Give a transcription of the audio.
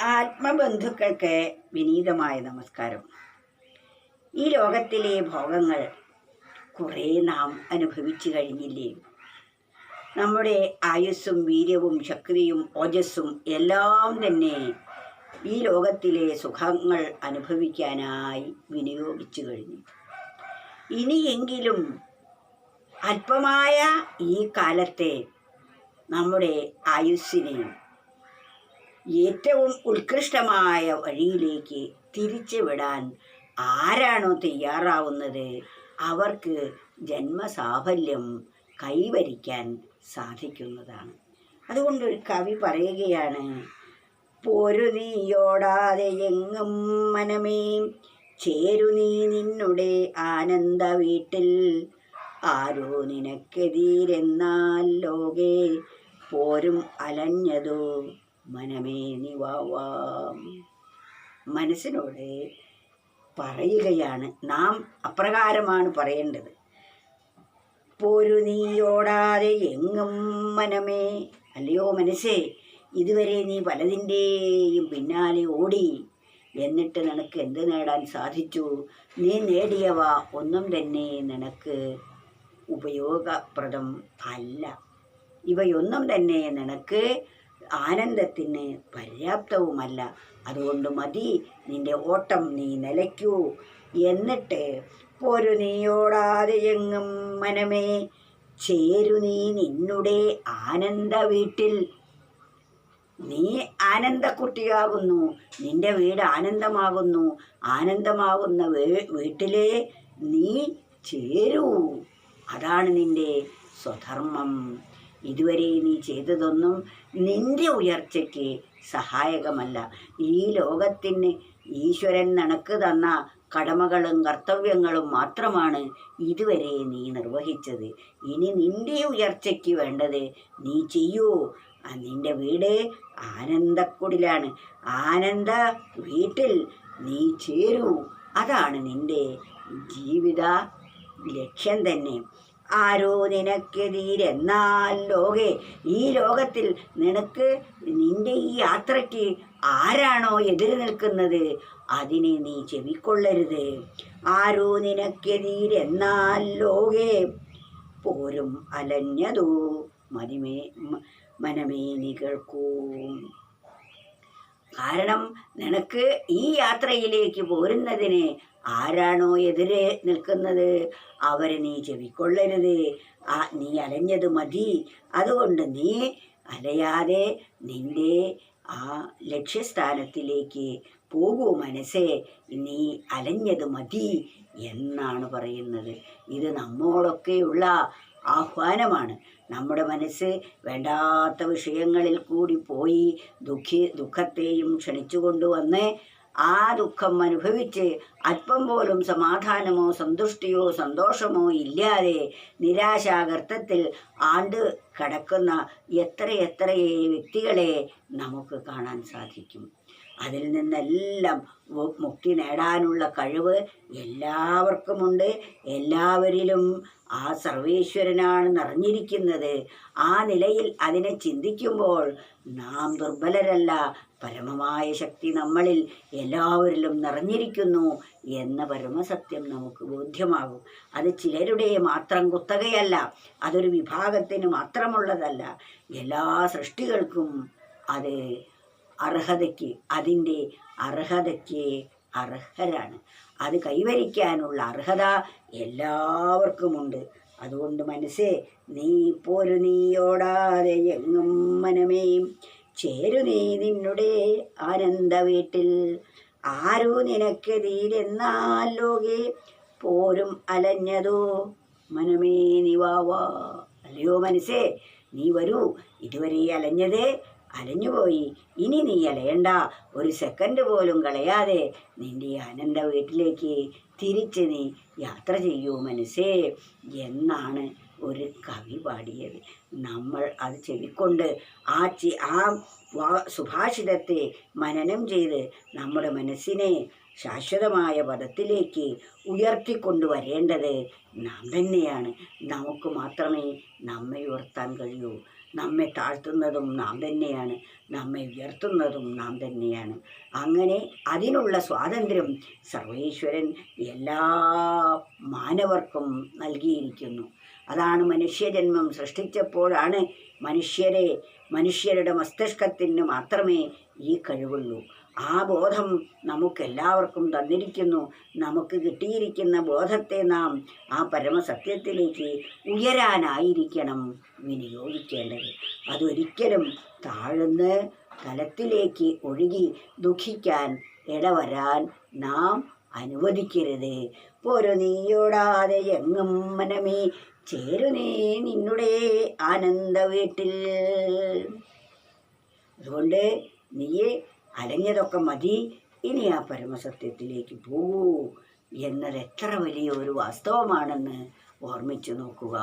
ആത്മബന്ധുക്കൾക്ക് വിനീതമായ നമസ്കാരം. ഈ ലോകത്തിലെ ഭോഗങ്ങൾ കുറേ നാം അനുഭവിച്ചു കഴിഞ്ഞില്ലേ? നമ്മുടെ ആയുസ്സും വീര്യവും ശക്തിയും ഓജസ്സും എല്ലാം തന്നെ ഈ ലോകത്തിലെ സുഖങ്ങൾ അനുഭവിക്കാനായി വിനിയോഗിച്ചു കഴിഞ്ഞു. ഇനിയെങ്കിലും അല്പമായ ഈ കാലത്തെ നമ്മുടെ ആയുസ്സിനെ ഏറ്റവും ഉത്കൃഷ്ടമായ വഴിയിലേക്ക് തിരിച്ചു വിടാൻ ആരാണോ തയ്യാറാവുന്നത്? അവർക്ക് ജന്മസാഫല്യം കൈവരിക്കാൻ സാധിക്കുന്നതാണ്. അതുകൊണ്ട് ഒരു കവി പറയുകയാണ് പൊരുനീയോടാതെ എങ്ങും മനമേ ചേരു നീ നിന്നുടെ ആനന്ദ വീട്ടിൽ. ആരോ നിനക്കെതിരെന്നാൽ ലോകേ പോരും അലഞ്ഞതോ? മനമേ നിവാവാം. മനസ്സിനോട് പറയുകയാണ്. നാം അപ്രകാരമാണ് പറയേണ്ടത്. പോരു നീയോടാതെ എങ്ങും മനമേ. അല്ലയോ മനസ്സേ ഇതുവരെ നീ പലതിന്റെയും പിന്നാലെ ഓടി. എന്നിട്ട് നിനക്ക് എന്ത് നേടാൻ സാധിച്ചു? നീ നേടിയവ ഒന്നും തന്നെ നിനക്ക് ഉപയോഗപ്രദം അല്ല ഇവയൊന്നും തന്നെ നിനക്ക് ആനന്ദത്തിന് പര്യാപ്തവുമല്ല. അതുകൊണ്ട് മതി നിന്റെ ഓട്ടം നീ നിലയ്ക്കൂ. എന്നിട്ട് പോരു നീയോടാതെ എങ്ങും മനമേ. ചേരു നീ നിന്നുടെ ആനന്ദ വീട്ടിൽ. നീ ആനന്ദക്കുട്ടിയാകുന്നു. നിന്റെ വീട് ആനന്ദമാകുന്നു. ആനന്ദമാകുന്ന വീട്ടിലെ നീ ചേരൂ. അതാണ് നിന്റെ സ്വധർമ്മം. ഇതുവരെ നീ ചെയ്തതൊന്നും നിന്റെ ഉയർച്ചയ്ക്ക് സഹായകമല്ല. ഈ ലോകത്തിന് ഈശ്വരൻ നിനക്ക് തന്ന കടമകളും കർത്തവ്യങ്ങളും മാത്രമാണ് ഇതുവരെ നീ നിർവഹിച്ചത്. ഇനി നിന്റെ ഉയർച്ചയ്ക്ക് വേണ്ടത് നീ ചെയ്യൂ. നിന്റെ വീട് ആനന്ദക്കുടിലാണ്. ആനന്ദ വീട്ടിൽ നീ ചേരൂ. അതാണ് നിന്റെ ജീവിത ലക്ഷ്യം തന്നെ. ആരോ നിനക്കെതിരെന്നാൽ ലോകെ ഈ ലോകത്തിൽ നിനക്ക് നിന്റെ ഈ യാത്രയ്ക്ക് ആരാണോ എതിര് നിൽക്കുന്നത്? അതിനെ നീ ചെവിക്കൊള്ളരുത്. ആരോ നിനക്കെതിരെന്നാൽ ലോകെ പോരും അലഞ്ഞതോ മതിമേ മനമേ നീ കേൾക്കൂ കാരണം നിനക്ക് ഈ യാത്രയിലേക്ക് പോരുന്നതിന് ആരാണോ എതിരെ നിൽക്കുന്നത്? അവരെ നീ ചെവിക്കൊള്ളരുത്. ആ നീ അലഞ്ഞത് മതി. അതുകൊണ്ട് നീ അലയാതെ നിന്റെ ആ ലക്ഷ്യസ്ഥാനത്തിലേക്ക് പോകൂ മനസ്സേ. നീ അലഞ്ഞത് മതി എന്നാണ് പറയുന്നത്. ഇത് നമ്മോടൊക്കെയുള്ള ആഹ്വാനമാണ്. നമ്മുടെ മനസ്സ് വേണ്ടാത്ത വിഷയങ്ങളിൽ കൂടി പോയി ദുഃഖി ദുഃഖത്തെയും ക്ഷണിച്ചു കൊണ്ടുവന്ന് ആ ദുഃഖം അനുഭവിച്ച് അല്പം പോലും സമാധാനമോ സന്തുഷ്ടിയോ സന്തോഷമോ ഇല്ലാതെ നിരാശാഗർത്തത്തിൽ ആണ്ട് കിടക്കുന്ന എത്രയെത്രയേ വ്യക്തികളെ നമുക്ക് കാണാൻ സാധിക്കും. അതിൽ നിന്നെല്ലാം മുക്തി നേടാനുള്ള കഴിവ് എല്ലാവർക്കുമുണ്ട്. എല്ലാവരിലും ആ സർവേശ്വരനാണ് നിറഞ്ഞിരിക്കുന്നത്. ആ നിലയിൽ അതിനെ ചിന്തിക്കുമ്പോൾ നാം ദുർബലരല്ല. പരമമായ ശക്തി നമ്മളിൽ എല്ലാവരിലും നിറഞ്ഞിരിക്കുന്നു എന്ന പരമസത്യം നമുക്ക് ബോധ്യമാകും. അത് ചിലരുടെ മാത്രം കുത്തകയല്ല അതൊരു വിഭാഗത്തിന് മാത്രമുള്ളതല്ല. എല്ലാ സൃഷ്ടികൾക്കും അത് അർഹതയ്ക്ക് അതിന്റെ അർഹതയ്ക്ക് അർഹരാണ്. അത് കൈവരിക്കാനുള്ള അർഹത എല്ലാവർക്കുമുണ്ട്. അതുകൊണ്ട് മനസ്സേ നീ പോരു നീയോടാതെ എങ്ങും മനമേയും ചേരു നീ നിന്നുടെ ആനന്ദ വീട്ടിൽ. ആരോ നിനക്കെതിരെന്നാൽ ലോകെ പോരും അലഞ്ഞതോ മനമേ നിവാവാ അല്ലയോ മനസ്സേ നീ വരൂ. ഇതുവരെ അലഞ്ഞത് അലഞ്ഞുപോയി. ഇനി നീ അലയണ്ട. ഒരു സെക്കൻഡ് പോലും കളയാതെ നിന്റെ അനന്ത വീട്ടിലേക്ക് തിരിച്ച് നീ യാത്ര ചെയ്യൂ മനസ്സേ. എന്നാണ് ഒരു കവി പാടിയത്. നമ്മൾ അത് ചെവിക്കൊണ്ട് ആ ചി ആ സുഭാഷിതത്തെ മനനം ചെയ്ത് നമ്മുടെ മനസ്സിനെ ശാശ്വതമായ പദത്തിലേക്ക് ഉയർത്തിക്കൊണ്ടുവരേണ്ടത് നാം തന്നെയാണ്. നമുക്ക് മാത്രമേ നമ്മെ ഉയർത്താൻ കഴിയൂ. നമ്മെ താഴ്ത്തുന്നതും നാം തന്നെയാണ്. നമ്മെ ഉയർത്തുന്നതും നാം തന്നെയാണ്. അങ്ങനെ അതിനുള്ള സ്വാതന്ത്ര്യം സർവേശ്വരൻ എല്ലാ മാനവർക്കും നൽകിയിരിക്കുന്നു. അതാണ് മനുഷ്യജന്മം സൃഷ്ടിച്ചപ്പോഴാണ് മനുഷ്യരെ മനുഷ്യരുടെ മസ്തിഷ്കത്തിന് മാത്രമേ ഈ കഴിവുള്ളൂ. ആ ബോധം നമുക്കെല്ലാവർക്കും തന്നിരിക്കുന്നു. നമുക്ക് കിട്ടിയിരിക്കുന്ന ബോധത്തെ നാം ആ പരമസത്യത്തിലേക്ക് ഉയരാനായിരിക്കണം. വിനിയോഗിക്കേണ്ടത് അതൊരിക്കലും താഴ്ന്ന് തലത്തിലേക്ക് ഒഴുകി ദുഃഖിക്കാൻ ഇടവരാൻ നാം അനുവദിക്കരുത്. പൊരു നീയോടാതെ എങ്ങും മനമേ ചേരുനേ നിന്നുടെ ആനന്ദ വീട്ടിൽ. അതുകൊണ്ട് നീയെ അലഞ്ഞതൊക്കെ മതി. ഇനി ആ പരമസത്യത്തിലേക്ക് പോകൂ എന്നത് എത്ര വലിയ ഒരു വാസ്തവമാണെന്ന് ഓർമ്മിച്ചു നോക്കുക.